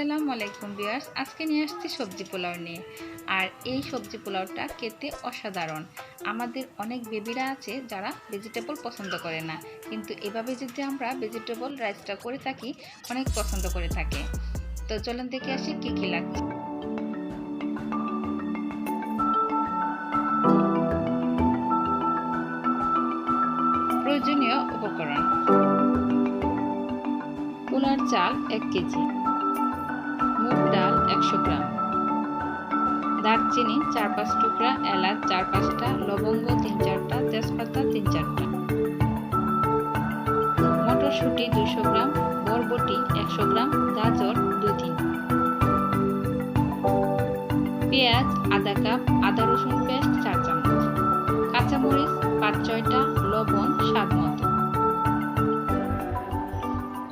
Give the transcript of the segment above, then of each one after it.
আসসালামু আলাইকুম বিয়ার্স আজকে নিয়ে আসছি সবজি পোলাও নিয়ে। আর এই সবজি পোলাওটা খেতে অসাধারণ। আমাদের অনেক বেবিরা আছে যারা ভেজিটেবল পছন্দ করে না। কিন্তু এভাবে যদি আমরা ভেজিটেবল রাইসটা করে থাকি, অনেক পছন্দ করে থাকে। তো চলুন দেখে আসি কী কী লাগছে। প্রয়োজনীয় উপকরণ। পোলার চাল এক কেজি। একশো গ্রাম। দারচিনি চার পাঁচ টুকরা, এলাচ চার পাঁচটা, লবঙ্গ তিন চারটা, তেজপাতা তিন চারটা। মটরশুঁটি দুশো গ্রাম, বরবটি একশো গ্রাম, গাজর দুই তিন। পেঁয়াজ আধা কাপ, আদা রসুন পেস্ট চার চামচ। কাঁচামরিচ পাঁচ ছয়টা, লবণ স্বাদ মতো।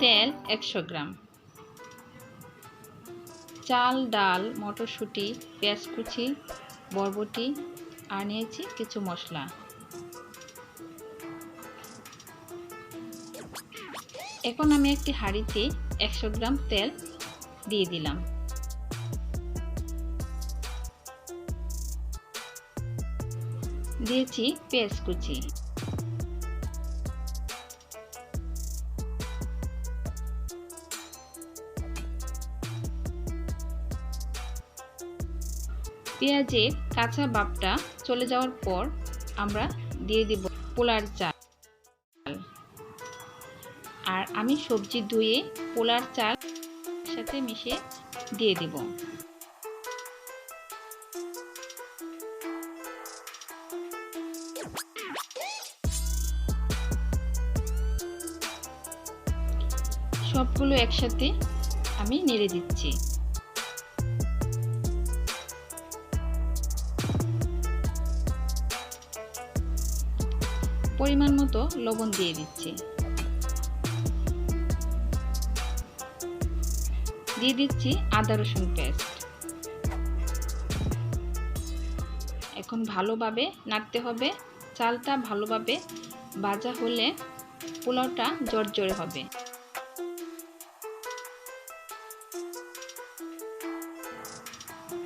তেল একশো গ্রাম। চাল, ডাল, মটরশুঁটি পেঁয়াজ কুচি বরবটি আর নিয়েছি কিছু মশলা। এখন আমি একটি হাঁড়িতে একশো গ্রাম তেল দিয়ে দিলাম। দিয়েছি পেঁয়াজ কুচি পেঁয়াজের কাঁচা বাপটা চলে যাওয়ার পর আমরা দিয়ে দিব পোলার চাল। আর আমি সবজি ধুয়ে পোলার চাল সাথে মিশিয়ে দিয়ে দিব। সবগুলো একসাথে আমি নেড়ে দিচ্ছি। পরিমাণ মতো লবণ দিয়ে দিচ্ছি। দিয়ে দিচ্ছি আদা রসুন পেস্ট। এখন ভালোভাবে নাড়তে হবে। চালটা ভালোভাবে ভাজা হলে পোলাওটা জর্জরে হবে।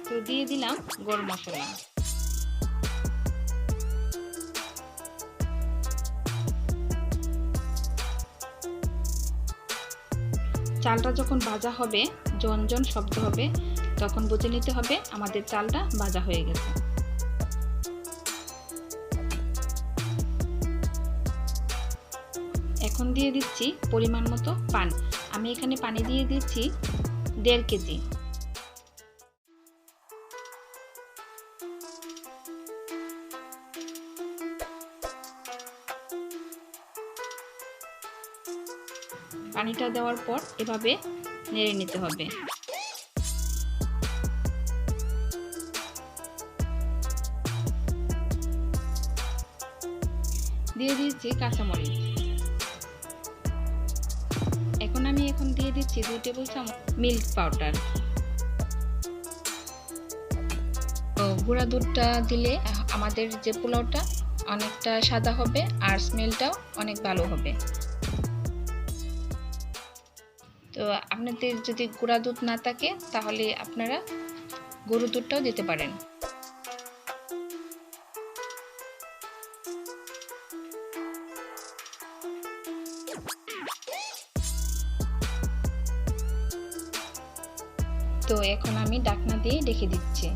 তো দিয়ে দিলাম গরম মশলা। চালটা যখন ভাজা হবে জন শব্দ হবে, তখন বুঝে নিতে হবে আমাদের চালটা ভাজা হয়ে গেছে। এখন দিয়ে দিচ্ছি পরিমাণ মতো পান। আমি এখানে পানি দিয়ে দিচ্ছি দেড় কেজি। পানিটা দেওয়ার পর এভাবে নেড়ে নিতে হবে। দিয়ে দিয়েছি কাঁচামরিচ। এখন আমি এখন দিয়ে দিচ্ছি দুই টেবিল চামচ মিল্ক পাউডার। গুঁড়া দুধটা দিলে আমাদের যে পোলাওটা অনেকটা সাদা হবে আর স্মেলটাও অনেক ভালো হবে। তো আপনাদের যদি গুঁড়া দুধ না থাকে, তাহলে আপনারা গরু দুধটাও দিতে পারেন। তো এখন আমি ডাকনা দিয়ে ডেকে দিচ্ছি।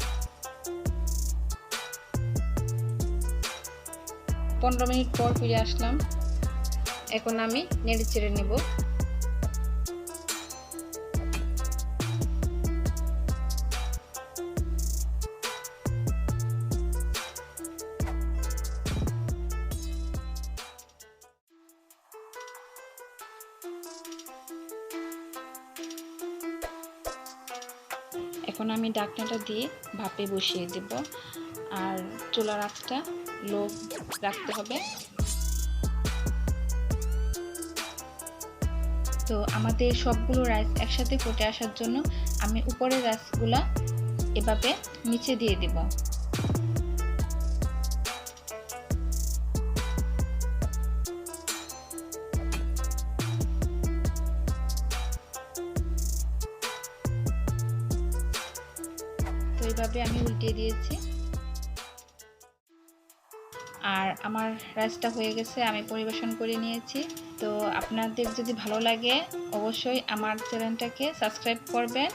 পনেরো মিনিট পর ফিরে আসলাম। এখন আমি নেড়ে চেড়ে নেব। এখন আমি ডাকনাটা দিয়ে ভাপে বসিয়ে দেব। আর চুলার আঁচটা লো রাখতে হবে। তো আমাদের সবগুলো রাইস একসাথে ফুটে আসার জন্য আমি উপরের রাইসগুলা এভাবে নিচে দিয়ে দেব। এইভাবে আমি উল্টিয়ে দিয়েছি। আর আমার রাইসটা হয়ে গেছে, আমি পরিবেশন করে নিয়েছি। তো আপনাদের যদি ভালো লাগে, অবশ্যই আমার চ্যানেলটাকে সাবস্ক্রাইব করবেন।